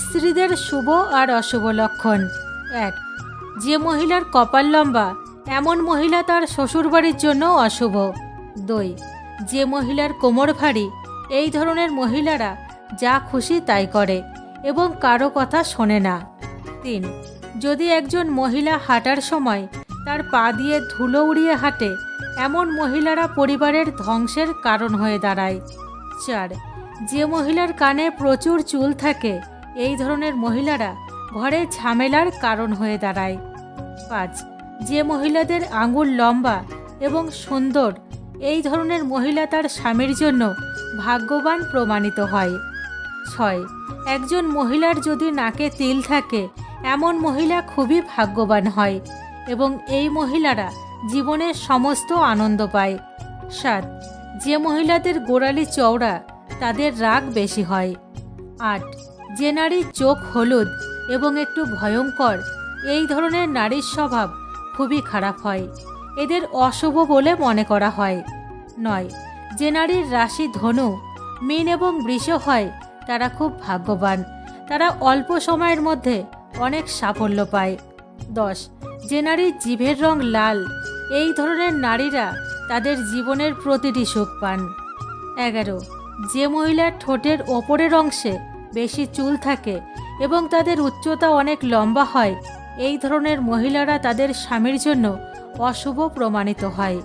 স্ত্রীদের শুভ আর অশুভ লক্ষণ। এক, যে মহিলার কপাল লম্বা, এমন মহিলা তার শ্বশুরবাড়ির জন্য অশুভ। দুই, যে মহিলার কোমর ভারী, এই ধরনের মহিলারা যা খুশি তাই করে এবং কারও কথা শোনে না। তিন, যদি একজন মহিলা হাঁটার সময় তার পা দিয়ে ধুলো উড়িয়ে হাঁটে, এমন মহিলারা পরিবারের ধ্বংসের কারণ হয়ে দাঁড়ায়। চার, যে মহিলার কানে প্রচুর চুল থাকে এই ধরনের মহিলারা ঘরে ঝামেলার কারণ হয়ে দাঁড়ায়। পাঁচ, যে মহিলাদের আঙুল লম্বা এবং সুন্দর, এই ধরনের মহিলা তার স্বামীর জন্য ভাগ্যবান প্রমাণিত হয়। ছয়, একজন মহিলার যদি নাকে তিল থাকে, এমন মহিলা খুবই ভাগ্যবান হয় এবং এই মহিলারা জীবনের সমস্ত আনন্দ পায়। সাত, যে মহিলাদের গোড়ালি চওড়া, তাদের রাগ বেশি হয়। আট যে নারীর চোখ হলুদ এবং একটু ভয়ঙ্কর, এই ধরনের নারীর স্বভাব খুবই খারাপ হয়। এদের অশুভ বলে মনে করা হয়। নয়, যে নারীর রাশি ধনু, মীন এবং বৃষ হয়, তারা খুব ভাগ্যবান। তারা অল্প সময়ের মধ্যে অনেক সাফল্য পায়। দশ, যে নারীর জিভের রং লাল, এই ধরনের নারীরা তাদের জীবনের প্রতিটি সুখ পান। এগারো, যে মহিলার ঠোঁটের ওপরের অংশে বেশি চুল থাকে এবং তাদের উচ্চতা অনেক লম্বা হয়। এই ধরনের মহিলারা তাদের স্বামীর জন্য অশুভ প্রমাণিত হয়।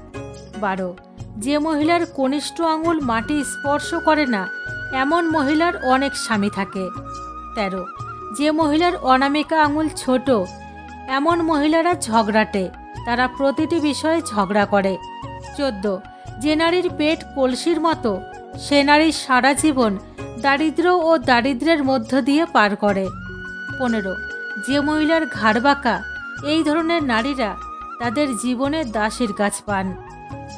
বারো, যে মহিলার কনিষ্ঠ আঙুল মাটি স্পর্শ করে না, এমন মহিলার অনেক স্বামী থাকে। তেরো, যে মহিলার অনামিকা আঙুল ছোট, এমন মহিলারা ঝগড়াটে, তারা প্রতিটি বিষয়ে ঝগড়া করে। চোদ্দ, যে নারীর পেট কলসির মতো সে নারীর সারা জীবন দারিদ্র ও দারিদ্রের মধ্য দিয়ে পার করে। পনেরো, যে মহিলার ঘাড় বাঁকা, এই ধরনের নারীরা তাদের জীবনে দাসের গাছ পান।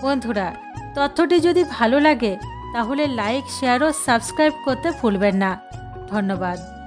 বন্ধুরা, তথ্যটি যদি ভালো লাগে, তাহলে লাইক শেয়ার ও সাবস্ক্রাইব করতে ভুলবেন না। ধন্যবাদ।